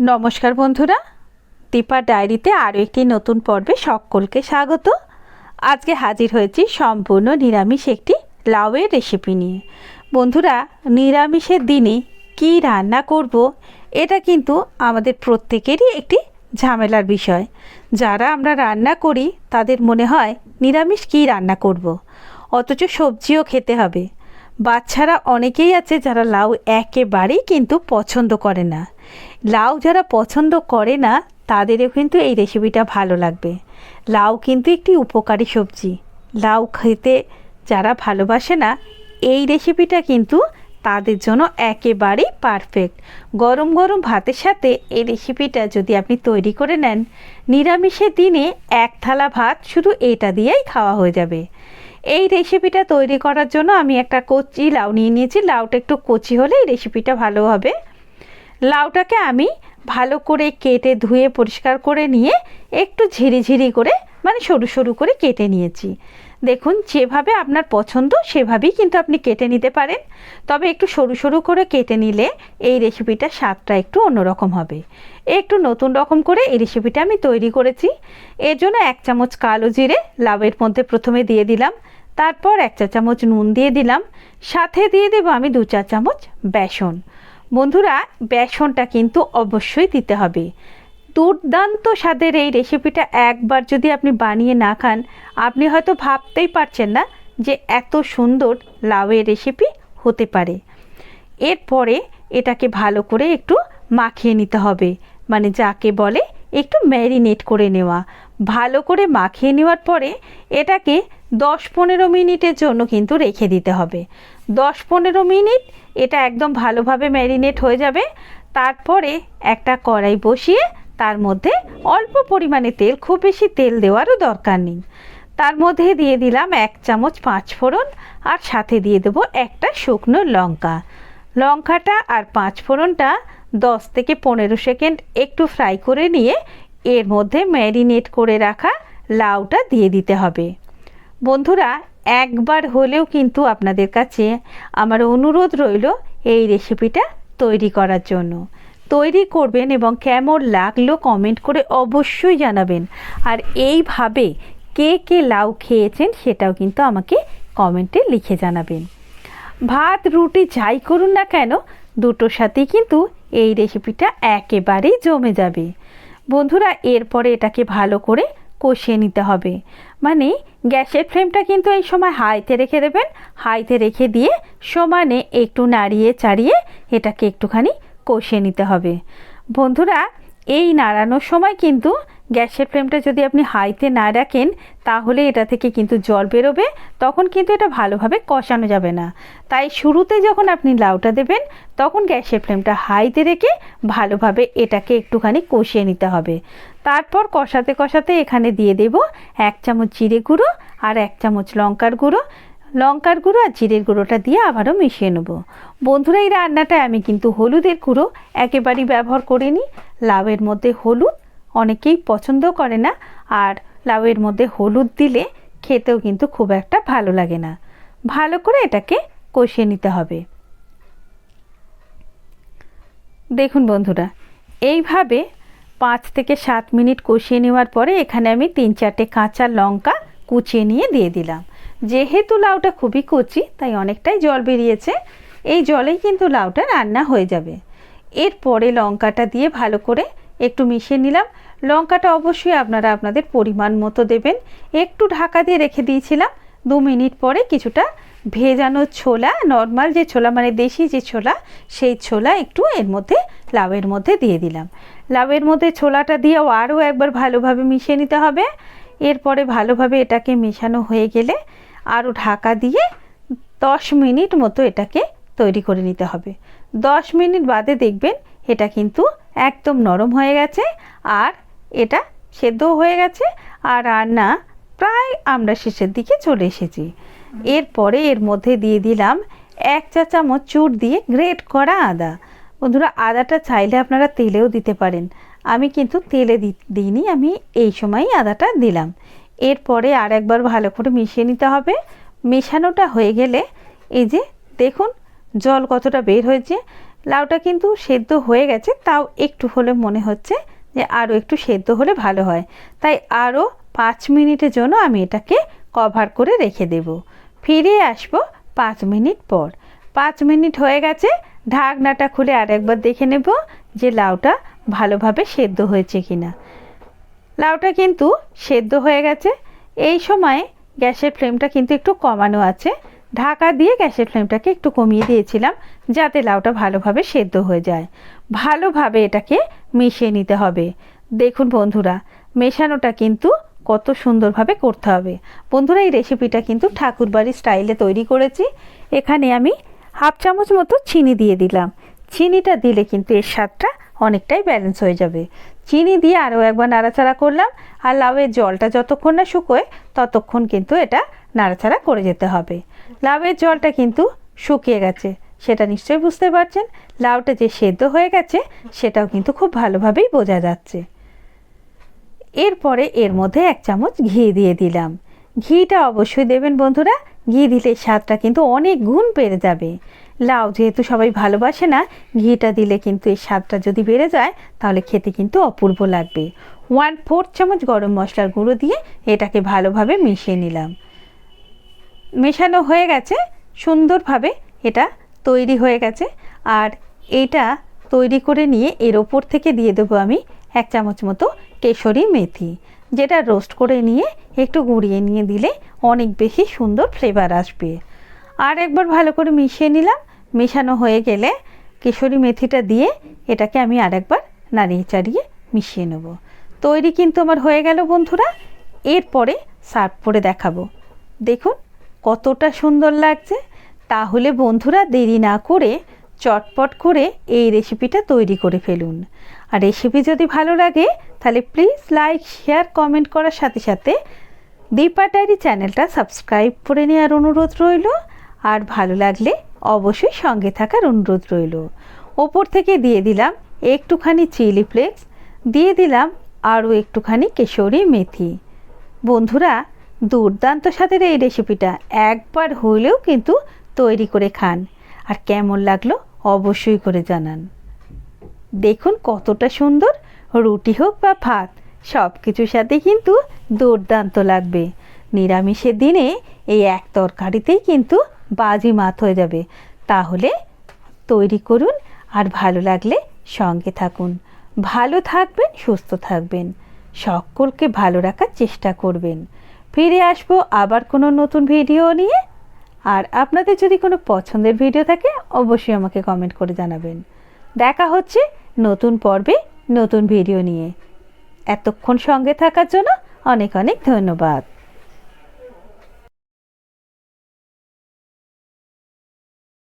নমস্কার বন্ধুরা। দীপা ডায়েরিতে আরও একটি নতুন পর্বে সকলকে স্বাগত। আজকে হাজির হয়েছি সম্পূর্ণ নিরামিষ একটি লাউয়ের রেসিপি নিয়ে। বন্ধুরা, নিরামিষের দিনে কি রান্না করব, এটা কিন্তু আমাদের প্রত্যেকেরই একটি ঝামেলার বিষয়। যারা আমরা রান্না করি, তাদের মনে হয় নিরামিষ কী রান্না করব। অথচ সবজিও খেতে হবে। বাচ্চারা অনেকেই আছে যারা লাউ একেবারেই কিন্তু পছন্দ করে না। লাউ যারা পছন্দ করে না, তাদেরও কিন্তু এই রেসিপিটা ভালো লাগবে। লাউ কিন্তু একটি উপকারী সবজি। লাউ খেতে যারা ভালোবাসে না, এই রেসিপিটা কিন্তু তাদের জন্য একেবারেই পারফেক্ট গরম গরম ভাতের সাথে এই রেসিপিটা যদি আপনি তৈরি করে নেন, নিরামিষের দিনে এক থালা ভাত শুধু এটা দিয়েই খাওয়া হয়ে যাবে। এই রেসিপিটা তৈরি করার জন্য আমি একটা কচি লাউ নিয়ে নিয়েছি। লাউটা একটু কচি হলে এই রেসিপিটা ভালো হবে। লাউটাকে আমি ভালো করে কেটে ধুয়ে পরিষ্কার করে নিয়ে একটু ঝিরিঝিরি করে মানে সরু সরু করে কেটে নিয়েছি। দেখুন, যেভাবে আপনার পছন্দ, সেভাবেই কিন্তু আপনি কেটে নিতে পারেন। তবে একটু সরু সরু করে কেটে নিলে এই রেসিপিটার স্বাদটা একটু অন্যরকম হবে। একটু নতুন রকম করে এই রেসিপিটা আমি তৈরি করেছি। এর জন্য এক চামচ কালো জিরে লাউয়ের মধ্যে প্রথমে দিয়ে দিলাম। তারপর এক চা চামচ নুন দিয়ে দিলাম। সাথে দিয়ে দেবো আমি দু চা চামচ বেসন। বন্ধুরা, বেসনটা কিন্তু অবশ্যই দিতে হবে। দুর্দান্ত স্বাদের এই রেসিপিটা একবার যদি আপনি বানিয়ে না খান, আপনি হয়তো ভাবতেই পারছেন না যে এত সুন্দর লাউয়ের রেসিপি হতে পারে। এরপরে এটাকে ভালো করে একটু মাখিয়ে নিতে হবে। মানে যাকে বলে একটু ম্যারিনেট করে নেওয়া। ভালো করে মাখিয়ে নেওয়ার পরে এটাকে দশ পনেরো মিনিটের জন্য কিন্তু রেখে দিতে হবে। দশ পনেরো মিনিট এটা একদম ভালোভাবে ম্যারিনেট হয়ে যাবে। তারপরে একটা কড়াই বসিয়ে তার মধ্যে অল্প পরিমাণে তেল, খুব বেশি তেল দেওয়ারও দরকার নেই। তার মধ্যে দিয়ে দিলাম এক চামচ পাঁচ ফোড়ন আর সাথে দিয়ে দেবো একটা শুকনো লঙ্কা। লঙ্কাটা আর পাঁচ ফোড়নটা দশ থেকে পনেরো সেকেন্ড একটু ফ্রাই করে নিয়ে এর মধ্যে ম্যারিনেট করে রাখা লাউটা দিয়ে দিতে হবে। বন্ধুরা, একবার হলেও কিন্তু আপনাদের কাছে আমার অনুরোধ রইল এই রেসিপিটা তৈরি করার জন্য। তৈরি করবেন এবং কেমন লাগল কমেন্ট করে অবশ্যই জানাবেন। আর এইভাবে কে কে লাউ খেয়েছেন সেটাও কিন্তু আমাকে কমেন্টে লিখে জানাবেন। ভাত, রুটি যাই করুন না কেন, দুটোর সাথেই কিন্তু এই রেসিপিটা একেবারেই জমে যাবে। বন্ধুরা, এরপরে এটাকে ভালো করে কষিয়ে নিতে হবে। মানে গ্যাসের ফ্লেমটা কিন্তু এই সময় হাইতে রেখে দেবেন। হাইতে রেখে দিয়ে সমানে একটু নাড়িয়ে চাড়িয়ে এটাকে একটুখানি কষিয়ে নিতে হবে। বন্ধুরা, এই নাড়ানোর সময় কিন্তু গ্যাসের ফ্লেমটা যদি আপনি হাইতে না রাখেন, তাহলে এটা থেকে কিন্তু জল বেরোবে, তখন কিন্তু এটা ভালোভাবে কষানো যাবে না। তাই শুরুতে যখন আপনি লাউটা দেবেন, তখন গ্যাসের ফ্লেমটা হাইতে রেখে ভালোভাবে এটাকে একটুখানি কষিয়ে নিতে হবে। তারপর কষাতে কষাতে এখানে দিয়ে দেব এক চামচ জিরে গুঁড়ো আর এক চামচ লঙ্কার গুঁড়ো। লঙ্কার গুঁড়ো আর জিরের গুঁড়োটা দিয়ে আবারও মিশিয়ে নেব। বন্ধুরা, এই রান্নাটায় আমি কিন্তু হলুদের গুঁড়ো একেবারেই ব্যবহার করিনি। লাউয়ের মধ্যে হলুদ অনেকেই পছন্দ করে না, আর লাউয়ের মধ্যে হলুদ দিলে খেতেও কিন্তু খুব একটা ভালো লাগে না। ভালো করে এটাকে কষিয়ে নিতে হবে। দেখুন বন্ধুরা, এইভাবে পাঁচ থেকে সাত মিনিট কষিয়ে নেওয়ার পরে এখানে আমি তিন চারটে কাঁচা লঙ্কা কুচিয়ে নিয়ে দিয়ে দিলাম। যেহেতু লাউটা খুবই কচি, তাই অনেকটাই জল বেরিয়েছে। এই জলেই কিন্তু লাউটা রান্না হয়ে যাবে। এরপরে লঙ্কাটা দিয়ে ভালো করে একটু মিশিয়ে নিলাম। লঙ্কাটা অবশ্যই আপনারা আপনাদের পরিমাণ মতো দেবেন। একটু ঢাকা দিয়ে রেখে দিয়েছিলাম। দু মিনিট পরে কিছুটা ভেজানো ছোলা, নর্মাল যে ছোলা মানে দেশি যে ছোলা, সেই ছোলা একটু এর মধ্যে, লাউয়ের মধ্যে দিয়ে দিলাম। লাউয়ের মধ্যে ছোলাটা দিয়েও আরও একবার ভালোভাবে মিশিয়ে নিতে হবে। এরপরে ভালোভাবে এটাকে মেশানো হয়ে গেলে আরও ঢাকা দিয়ে দশ মিনিট মতো এটাকে তৈরি করে নিতে হবে। দশ মিনিট বাদে দেখবেন এটা কিন্তু একদম নরম হয়ে গেছে আর এটা সেদ্ধও হয়ে গেছে আর রান্না প্রায় আমরা শেষের দিকে চলে এসেছি। এরপরে এর মধ্যে দিয়ে দিলাম এক চা চামচ চুর দিয়ে গ্রেট করা আদা। বন্ধুরা, আদাটা চাইলে আপনারা তেলেও দিতে পারেন। আমি কিন্তু তেলে দিইনি, আমি এই সময়ই আদাটা দিলাম। এরপরে আর একবার ভালো করে মিশিয়ে নিতে হবে। মেশানোটা হয়ে গেলে এই যে দেখুন জল কতটা বের হয়েছে। লাউটা কিন্তু সেদ্ধ হয়ে গেছে, তাও একটু হলে মনে হচ্ছে যে আরও একটু সেদ্ধ হলে ভালো হয়। তাই আরও পাঁচ মিনিটের জন্য আমি এটাকে কভার করে রেখে দেব। ফিরে আসব পাঁচ মিনিট পর। পাঁচ মিনিট হয়ে গেছে, ঢাকনাটা খুলে আরেকবার দেখে নেব যে লাউটা ভালোভাবে সেদ্ধ হয়েছে কিনা। লাউটা কিন্তু সেদ্ধ হয়ে গেছে। এই সময় গ্যাসের ফ্লেমটা কিন্তু একটু কমানো আছে। ঢাকা দিয়ে গ্যাসের ফ্লেমটাকে একটু কমিয়ে দিয়েছিলাম যাতে লাউটা ভালোভাবে সেদ্ধ হয়ে যায়। ভালোভাবে এটাকে মিশিয়ে নিতে হবে। দেখুন বন্ধুরা, মেশানোটা কিন্তু কত সুন্দরভাবে করতে হবে। বন্ধুরা, এই রেসিপিটা কিন্তু ঠাকুরবাড়ির স্টাইলে তৈরি করেছি। এখানে আমি হাফ চামচ মতো চিনি দিয়ে দিলাম। চিনিটা দিলে কিন্তু এর স্বাদটা অনেকটাই ব্যালেন্স হয়ে যাবে। চিনি দিয়ে আরও একবার নাড়াচাড়া করলাম আর লাউয়ের জলটা যতক্ষণ না শুকোয় ততক্ষণ কিন্তু এটা নাড়াচাড়া করে যেতে হবে। লাউয়ের জলটা কিন্তু শুকিয়ে গেছে, সেটা নিশ্চয়ই বুঝতে পারছেন। লাউটা যে সেদ্ধ হয়ে গেছে, সেটাও কিন্তু খুব ভালোভাবেই বোঝা যাচ্ছে। এরপরে এর মধ্যে এক চামচ ঘি দিয়ে দিলাম। ঘিটা অবশ্যই দেবেন বন্ধুরা। ঘি দিলে স্বাদটা কিন্তু অনেক গুণ বেড়ে যাবে। লাউ যেহেতু সবাই ভালোবাসে না, ঘিটা দিলে কিন্তু এই স্বাদটা যদি বেড়ে যায়, তাহলে খেতে কিন্তু অপূর্ব লাগবে। ওয়ান ফোর্থ চামচ গরম মশলার গুঁড়ো দিয়ে এটাকে ভালোভাবে মিশিয়ে নিলাম। মেশানো হয়ে গেছে, সুন্দরভাবে এটা তৈরি হয়ে গেছে। আর এটা তৈরি করে নিয়ে এর ওপর থেকে দিয়ে দেবো আমি এক চামচ মতো কেশরি মেথি। যেটা রোস্ট করে নিয়ে একটু গুঁড়িয়ে নিয়ে দিলে অনেক বেশি সুন্দর ফ্লেভার আসবে। আর একবার ভালো করে মিশিয়ে নিলাম। মেশানো হয়ে গেলে কেশরি মেথিটা দিয়ে এটাকে আমি আরেকবার নাড়িয়ে চাড়িয়ে মিশিয়ে নেব। তৈরি কিন্তু আমার হয়ে গেল বন্ধুরা। এরপরে সার্ভ করে দেখাবো। দেখুন কতটা সুন্দর লাগছে। তাহলে বন্ধুরা দেরি না করে চটপট করে এই রেসিপিটা তৈরি করে ফেলুন। আর রেসিপি যদি ভালো লাগে, তাহলে প্লিজ লাইক শেয়ার কমেন্ট করার সাথে সাথে দীপা ডায়েরি চ্যানেলটা সাবস্ক্রাইব করে নেওয়ার অনুরোধ রইল। আর ভালো লাগলে অবশ্যই সঙ্গে থাকার অনুরোধ রইল। ওপর থেকে দিয়ে দিলাম একটুখানি চিলি ফ্লেক্স দিয়ে দিলাম আরও একটুখানি কেশরি মেথি। বন্ধুরা, দুর্দান্ত স্বাদের এই রেসিপিটা একবার হইলেও কিন্তু তৈরি করে খান। আর কেমন লাগল অবশ্যই করে জানান। দেখুন কতটা সুন্দর রুটি হোক বা ভাত সব কিছুর সাথে কিন্তু দুর্দান্ত লাগবে। নিরামিষের দিনে এই এক তরকারিতেই কিন্তু বাজি মাত হয়ে যাবে। তাহলে তৈরি করুন আর ভালো লাগলে সঙ্গে থাকুন। ভালো থাকবেন, সুস্থ থাকবেন। সকলকে ভালো রাখার চেষ্টা করবেন। ফিরে আসব আবার কোনো নতুন ভিডিও নিয়ে। আর আপনাদের যদি কোনো পছন্দের ভিডিও থাকে, অবশ্যই আমাকে কমেন্ট করে জানাবেন। দেখা হচ্ছে নতুন পর্বে নতুন ভিডিও নিয়ে। এতক্ষণ সঙ্গে থাকার জন্য অনেক অনেক ধন্যবাদ।